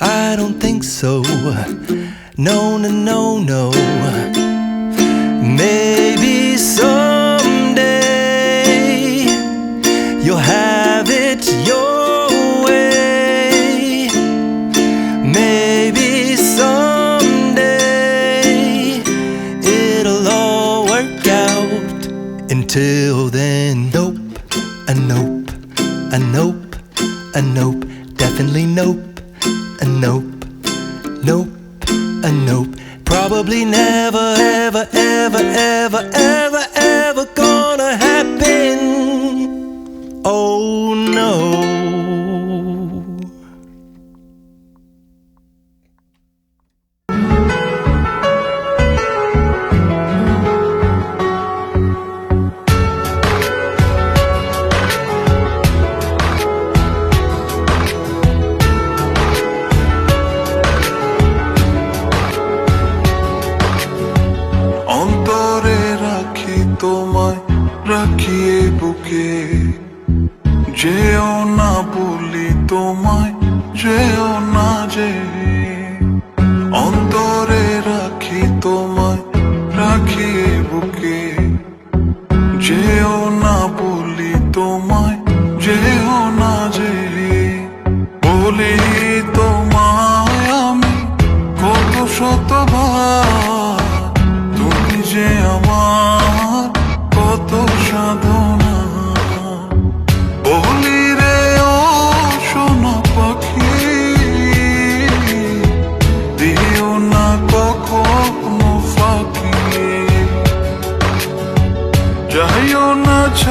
I don't think so. No, no, no, no. Maybe someday you'll have it your way. Maybe someday it'll all work out. Until then, nope, a nope, a nope, a nope, definitely nope, a nope, nope, a nope. Probably never, ever, ever, ever, ever, বুকে যেও না বলি তোমায়, যেও না যে অন্তরে রাখি তোমায়, রাখি বুকে। যেও না বলি তোমায়, যেও না যে বলি